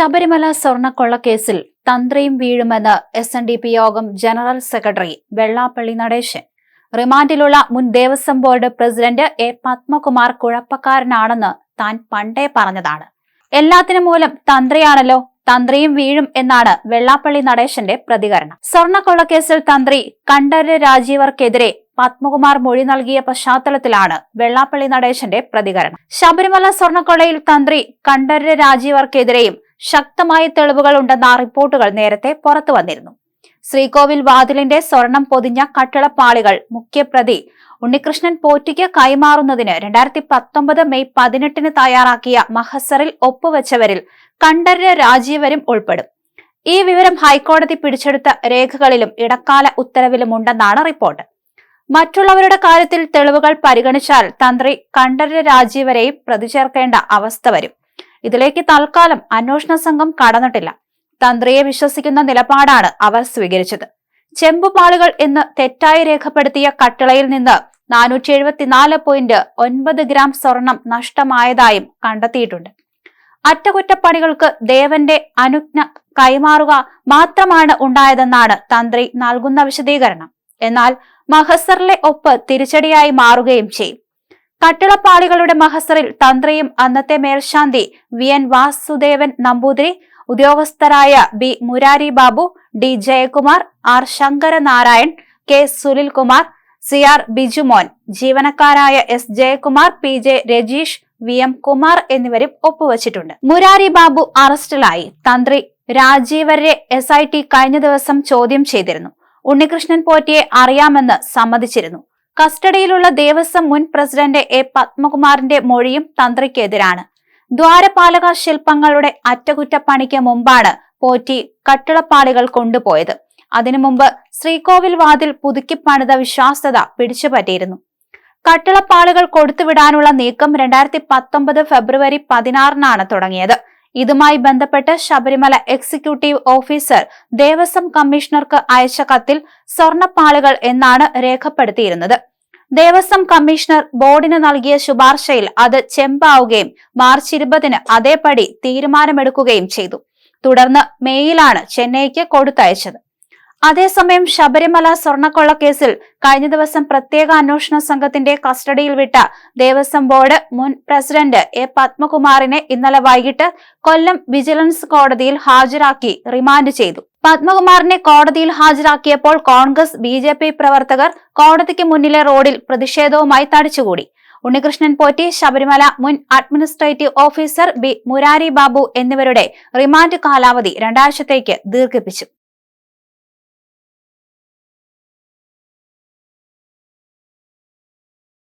ശബരിമല സ്വർണക്കൊള്ളക്കേസിൽ തന്ത്രിയും വീഴുമെന്ന് S N D P Yogam general secretary Vellappally Natesan. റിമാൻഡിലുള്ള മുൻ Devaswom board president A Padmakumar കുഴപ്പക്കാരനാണെന്ന് താൻ പണ്ടേ പറഞ്ഞതാണ്. എല്ലാത്തിനും മൂലം തന്ത്രിയാണല്ലോ തന്ത്രിയും വീഴും എന്നാണ് വെള്ളാപ്പള്ളി നടേശന്റെ പ്രതികരണം. സ്വർണക്കൊള്ളക്കേസിൽ തന്ത്രി കണ്ഠര് രാജീവർക്കെതിരെ പത്മകുമാർ മൊഴി നൽകിയ പശ്ചാത്തലത്തിലാണ് വെള്ളാപ്പള്ളി നടേശന്റെ പ്രതികരണം. ശബരിമല സ്വർണക്കൊള്ളയിൽ തന്ത്രി കണ്ഠര് രാജീവർക്കെതിരെയും ശക്തമായ തെളിവുകൾ ഉണ്ടെന്ന റിപ്പോർട്ടുകൾ നേരത്തെ പുറത്തു വന്നിരുന്നു. ശ്രീകോവിൽ വാതിലിന്റെ സ്വർണം പൊതിഞ്ഞ കട്ടിളപ്പാളികൾ മുഖ്യപ്രതി ഉണ്ണികൃഷ്ണൻ പോറ്റിക്ക് കൈമാറുന്നതിന് രണ്ടായിരത്തി പത്തൊമ്പത് മെയ് പതിനെട്ടിന് തയ്യാറാക്കിയ മഹസറിൽ ഒപ്പുവെച്ചവരിൽ കണ്ഠര് രാജീവരും ഉൾപ്പെടും. ഈ വിവരം ഹൈക്കോടതി പിടിച്ചെടുത്ത രേഖകളിലും ഇടക്കാല ഉത്തരവിലും ഉണ്ടെന്നാണ് റിപ്പോർട്ട്. മറ്റുള്ളവരുടെ കാര്യത്തിൽ തെളിവുകൾ പരിഗണിച്ചാൽ തന്ത്രി കണ്ഠര് രാജീവരെയും പ്രതിചേർക്കേണ്ട അവസ്ഥ വരും. ഇതിലേക്ക് തൽക്കാലം അന്വേഷണ സംഘം കടന്നിട്ടില്ല. തന്ത്രിയെ വിശ്വസിക്കുന്ന നിലപാടാണ് അവർ സ്വീകരിച്ചത്. ചെമ്പുപാളുകൾ എന്ന് തെറ്റായി രേഖപ്പെടുത്തിയ കട്ടിളയിൽ നിന്ന് നാനൂറ്റി എഴുപത്തിനാല് പോയിന്റ് ഒൻപത് ഗ്രാം സ്വർണം നഷ്ടമായതായും കണ്ടെത്തിയിട്ടുണ്ട്. അറ്റകുറ്റപ്പണികൾക്ക് ദേവന്റെ അനുജ്ഞ കൈമാറുക മാത്രമാണ് ഉണ്ടായതെന്നാണ് തന്ത്രി നൽകുന്ന വിശദീകരണം. എന്നാൽ മഹസറിലെ ഒപ്പ് തിരിച്ചടിയായി മാറുകയും ചെയ്യും. കട്ടിളപ്പാളികളുടെ മഹസറിൽ തന്ത്രിയും അന്നത്തെ മേൽശാന്തി V. N. Vasudevan Namboothiri ഉദ്യോഗസ്ഥരായ B. Murari Babu D. Jayakumar R. Sankaranarayan K. Sunilkumar C. R. Bijumon ജീവനക്കാരായ S. Jayakumar P. J. Rajeesh V. M. Kumar എന്നിവരും ഒപ്പുവച്ചിട്ടുണ്ട്. മുരാരി ബാബു അറസ്റ്റിലായി. തന്ത്രി രാജീവരെ എസ്. ഐ. ടി കഴിഞ്ഞ ദിവസം ചോദ്യം ചെയ്തിരുന്നു. ഉണ്ണികൃഷ്ണൻ പോറ്റിയെ അറിയാമെന്ന് സമ്മതിച്ചിരുന്നു. കസ്റ്റഡിയിലുള്ള ദേവസ്വം മുൻ പ്രസിഡന്റ് എ പത്മകുമാറിന്റെ മൊഴിയും തന്ത്രിക്കെതിരാണ്. ദ്വാരപാലക ശില്പങ്ങളുടെ അറ്റകുറ്റപ്പണിക്ക് മുമ്പാണ് പോറ്റി കട്ടിളപ്പാളികൾ കൊണ്ടുപോയത്. അതിനു മുമ്പ് ശ്രീകോവിൽ വാതിൽ പുതുക്കി പണിത വിശ്വാസ്യത പിടിച്ചുപറ്റിയിരുന്നു. കട്ടിളപ്പാളുകൾ കൊടുത്തുവിടാനുള്ള നീക്കം രണ്ടായിരത്തി പത്തൊമ്പത് ഫെബ്രുവരി പതിനാറിനാണ് തുടങ്ങിയത്. ഇതുമായി ബന്ധപ്പെട്ട് ശബരിമല എക്സിക്യൂട്ടീവ് ഓഫീസർ ദേവസ്വം കമ്മീഷണർക്ക് അയച്ച കത്തിൽ സ്വർണപ്പാളുകൾ എന്നാണ് രേഖപ്പെടുത്തിയിരുന്നത്. ദേവസ്വം കമ്മീഷണർ ബോർഡിന് നൽകിയ ശുപാർശയിൽ അത് ചെമ്പാവുകയും മാർച്ച് ഇരുപതിന് അതേപടി തീരുമാനമെടുക്കുകയും ചെയ്തു. തുടർന്ന് മേയിലാണ് ചെന്നൈക്ക് കൊടുത്തയച്ചത്. അതേസമയം ശബരിമല സ്വർണക്കൊള്ളക്കേസിൽ കഴിഞ്ഞ ദിവസം പ്രത്യേക അന്വേഷണ സംഘത്തിന്റെ കസ്റ്റഡിയിൽ വിട്ട ദേവസ്വം ബോർഡ് മുൻ പ്രസിഡന്റ് എ പത്മകുമാറിനെ ഇന്നലെ വൈകിട്ട് കൊല്ലം വിജിലൻസ് കോടതിയിൽ ഹാജരാക്കി റിമാൻഡ് ചെയ്തു. പത്മകുമാറിനെ കോടതിയിൽ ഹാജരാക്കിയപ്പോൾ കോൺഗ്രസ് ബി പ്രവർത്തകർ കോടതിക്ക് മുന്നിലെ റോഡിൽ പ്രതിഷേധവുമായി തടിച്ചുകൂടി. ഉണ്ണികൃഷ്ണൻ പോറ്റി ശബരിമല മുൻ administrative officer B Murari Babu എന്നിവരുടെ റിമാൻഡ് കാലാവധി രണ്ടാഴ്ചത്തേക്ക് ദീർഘിപ്പിച്ചു.